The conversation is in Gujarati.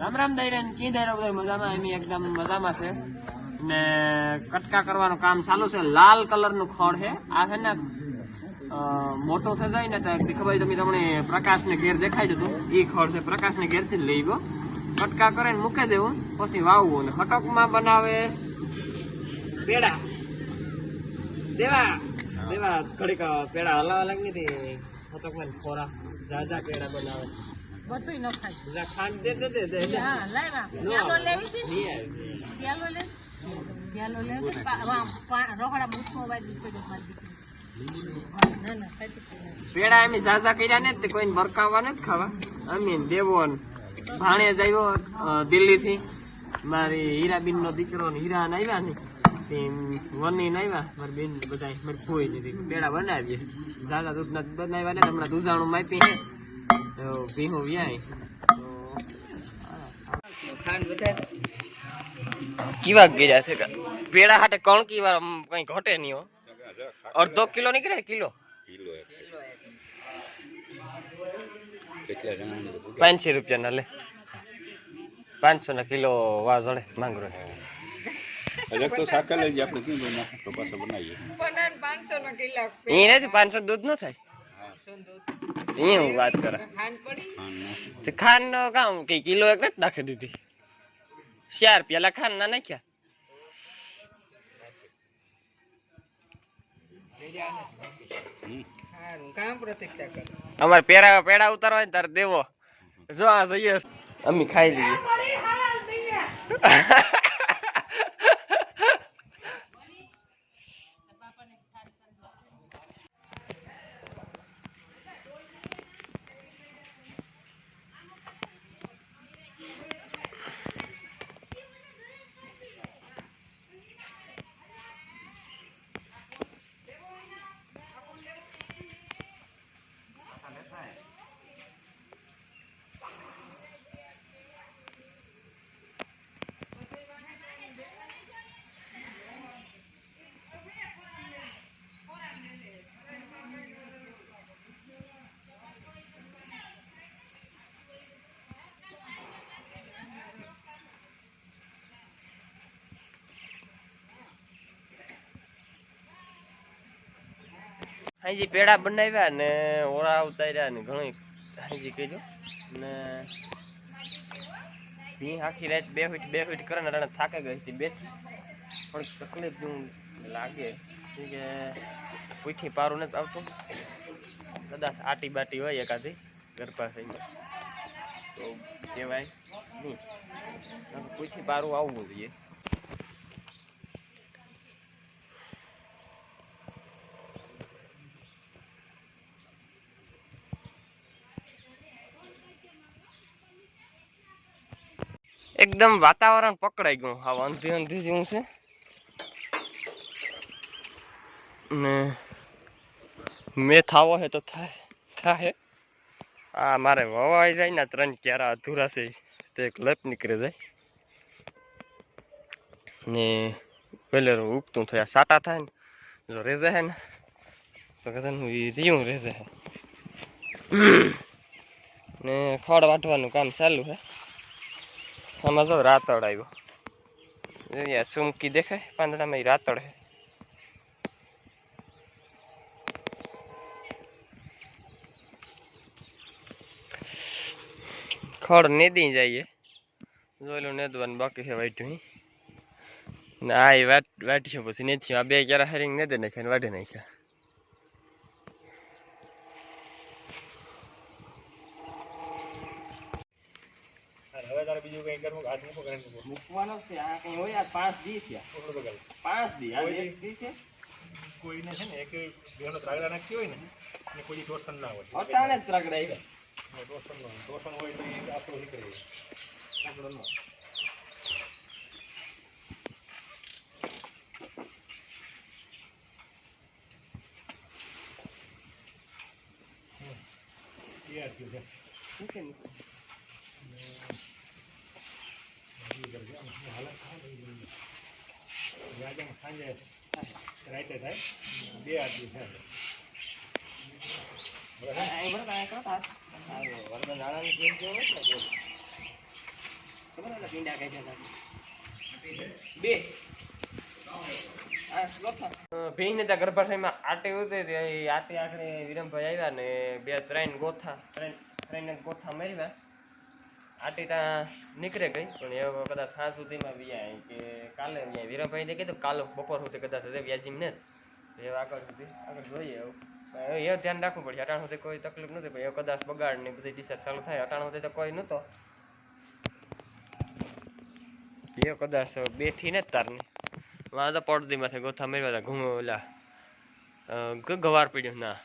રામ રામ દૈરેન, કી દૈરો બધા મજામાં? એમ એકદમ મજામાં છે. ને કટકા કરવાનું કામ ચાલુ છે. લાલ કલરનું ખડ છે. આ છે ને મોટો થઈ જાય ને તો ખબર તમે તમને પ્રકાશને ઘેર દેખાય જતો એ ખડ છે પ્રકાશ ને ઘેર લઈ ગયો. કટકા કરીને મૂકી દેવું પછી વાવવું ને હટકમાં બનાવે. પેડા. દેવા. દેવા થોડીક પેડા હલાવા લાગી હતી. હટકમાં ખોરા. જાજા પેડા બનાવે. બધું ખાંડ દે હા લાવ્યા લેવી લે. લે. રોકડા દીકરી મારી દીકરી ખાતી. પેડા એમ ઝાઝા કર્યા ને તે કોઈને બરકાવવા નથી ખાવા. અમે દેવો ભાણે જ આવ્યો દિલ્હી થી મારી હીરાબીન નો દીકરો ને હીરા આવ્યા ને વની આવ્યા. મારી બેન બધા મારી ફોઈ ને પેડા બનાવીએ. ઝાઝા દૂધ ના ને, હમણાં દૂધાણું માપી હે. તો ભીહું વ્યાય. કેવા ગયા છે પેડા હાટે કણકી વાર કઈ ઘટે નહીં હો. અડધો કિલો નીકળે કિલો પાંચસો રૂપિયા ના લે પાંચસો ના કિલો વા જડે માંગરો અલગ તો શાકા લઈ આપણે કેમ બના તો પાછો બનાવીએ એ નથી પાંચસો દૂધ ન થાય એ હું વાત કરે હા ના તે ખાન નો કામ કે કિલો એક નથી નાખી દીધી ચાર પેલા ખાન ના નાખ્યા અમારે પેરા પેડા ઉતારવા ને તારે દેવો. જો આ જઈએ. અમે ખાઈ લઈએ. હાજી પેડા બનાવ્યા ને ઓળા ઉતાર્યા ને ઘણી. હાજી કહેજો ને ભી આખી રાત બે ફીટ બે ફીટ કરે ને અટાણે થાકે ગઈ હતી બે પણ તકલીફ જેવું લાગે. કે પૂઠી પારું નથી આવતું. કદાચ આટી બાટી હોય એકાદી ઘર પાસે તો કહેવાય નહીં. પૂઠી પારું આવવું જોઈએ. એકદમ વાતાવરણ પકડાઈ ગયું. હા અંધી અંધી જેવું છે. ને મેં થાવો હે તો થાય થાય આ મારે વવાઈ જાય ને ત્રણ ક્યારા અધૂરા છે, તો એક લપ નીકળી જાય. ને પેલે ઉગતું થયા, સાટા થાય ને, જો રેજે હે ને, તો કદાચ રીયું રેજે હે. ને ખડ વાટવાનું કામ ચાલુ હે. આમાં તો રાતળ આવ્યો જોઈએ સુમકી દેખાય પાંદડામાં રાતડ હે ખડ નેદી જઈએ જોયેલું નેદવાનું બાકી છે વાટ્યું ના એ વાટ વાટ્યું પછી નથી આ બે ક્યારે હરિંગ નેદે નાખ્યા વાઢી નાખ્યા તારે બીજું કઈ કરવું હાથ મૂકો? કરે મૂકવાનો છે. આ કઈ હોય આ પાંચ દી બગાડ પાંચ દી. આ એક દી છે. કોઈને છે ને એક બેનો ત્રાગડા નાખી હોય ને એને કોઈ ટોસન ના હોય. અટાણે જ ત્રગડાઈ ને ટોસન નો ટોસન હોય તો એ આપણો નીકળી જાય. નો. ન બે આરતી છે મૂકે ને. ગાંધીનગર ગયા ને શું હાલત થાય ને એ જોઈને. આજે આમ સાંજે રાતે થાય બે આરતી છે આ- આ બરાબર આ કરો તા. આ વરસાદ નાણાંની કેમ કેવું હોય ને બોલ. ખબર ઓલા પીંડા કાઢ્યા હતા? સાંજે રાતે થાય ત્યાં ગર્ભાશયમાં આટી ઉતરી આટી આખરે વિરમભાઈ આવ્યા ને બે ત્રણ ગોથા, ત્રણ ત્રણ ગોથા માર્યા આટી ત્યાં નીકળે ગઈ, પણ એ કદાચ સાંજ સુધીમાં વ્યાય કે કાલે વ્યાય વિરમભાઈને કીધું, કાલે બપોર સુધી કદાચ હશે વ્યાજીમ ને. એ આગળ સુધી, આગળ જોઈએ એવું એ ધ્યાન રાખવું પડશે. અટાણ સુધી કોઈ તકલીફ નથી, પણ એ કદાચ બગાડ ને બધી ડિસ્ચાર્જ ચાલુ થાય. અટાણ સુધી તો કોઈ નહોતો. એ કદાચ બેઠી ને તારની. વાં તો પડદીમાંથી ગોથા મેળવ્યા હતા ઘૂમ ગવાર પીડ્યું, ના.